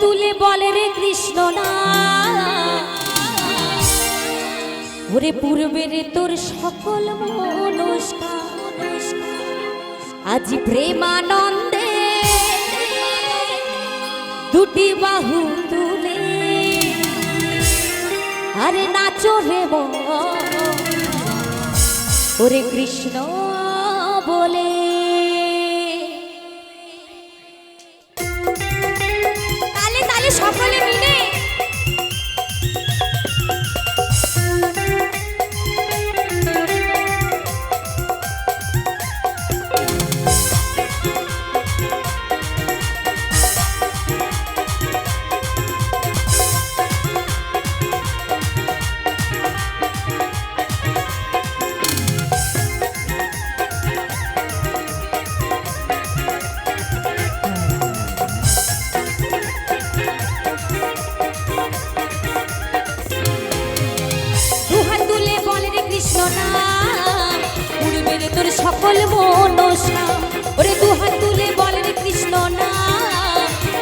তুলে বলে রে কৃষ্ণ না। ওরে পূর্বের তোর সকল আজ প্রেমানন্দে দুটি বাহু তুলে। আরে নাচো রে। ওরে কৃষ্ণ বলে। সকল মনসা। ওরে দুহাত তুলে বলে রে কৃষ্ণ না।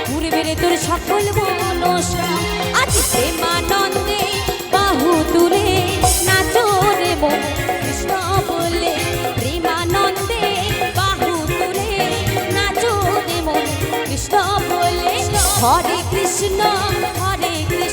পূর্বের তোর সকল মনসা। আজ প্রেমানন্দে বাহু তুলে নাচো রে মন কৃষ্ণ বলে। প্রেমানন্দে বাহু তুলে নাচো রে মন কৃষ্ণ বলে। হরে কৃষ্ণ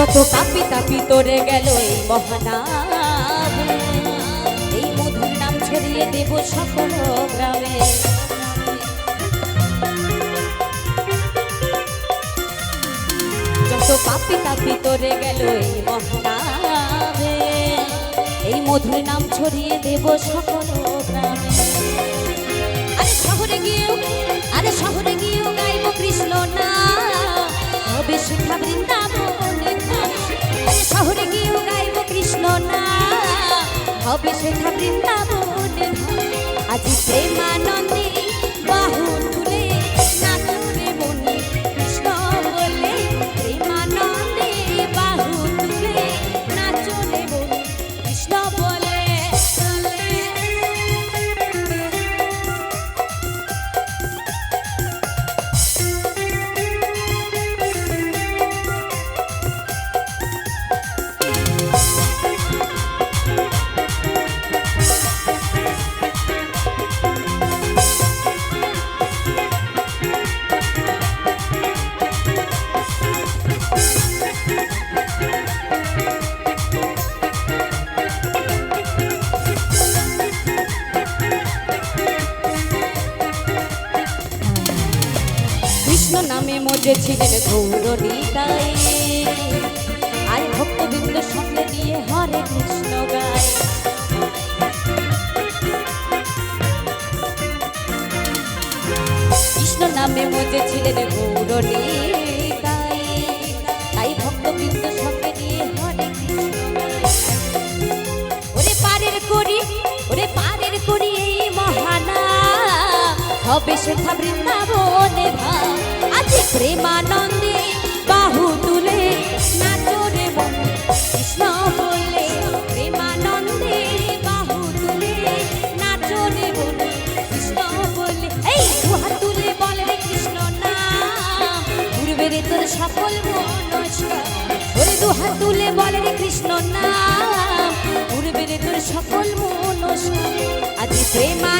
যত কাপি তাপি তোরে গেল এই মহানাম এই মধুর নাম ছড়িয়ে দেব সকল গ্রামে। যত তোরে গেল এই এই মধুর নাম ছড়িয়ে দেব সকল গ্রামে। আরে শহরে গিয়েও, আরে শহরে হবে শিক্ষা বৃন্দাবনে। আজি নামে মজে ছিলেন গৌরনীতাই আর ভক্তবৃন্দ সঙ্গে নিয়ে হরে কৃষ্ণ গায়। কৃষ্ণ নামে মজে ছিলেন গৌরনীতাই তাই ভক্তবৃন্দ সঙ্গে নিয়ে হরে কৃষ্ণ। ওরে পারের করি, ওরে পারের করি এই মহানা। হবে শেখা বৃন্দাবনে ধাম প্রেমানন্দে বাহু তুলে নাচরে মন কৃষ্ণ বলে প্রেমানন্দে বাহু তুলে নাচরে মন কৃষ্ণ বলে এই দুহাত তুলে বলে রে কৃষ্ণ নাম। পূর্বের তোর সফল মনস্কা ওরে দুহাত তুলে বলে রে কৃষ্ণ নাম। পূর্বের তোর সকল মনস্কা আজ প্রেমানন্দে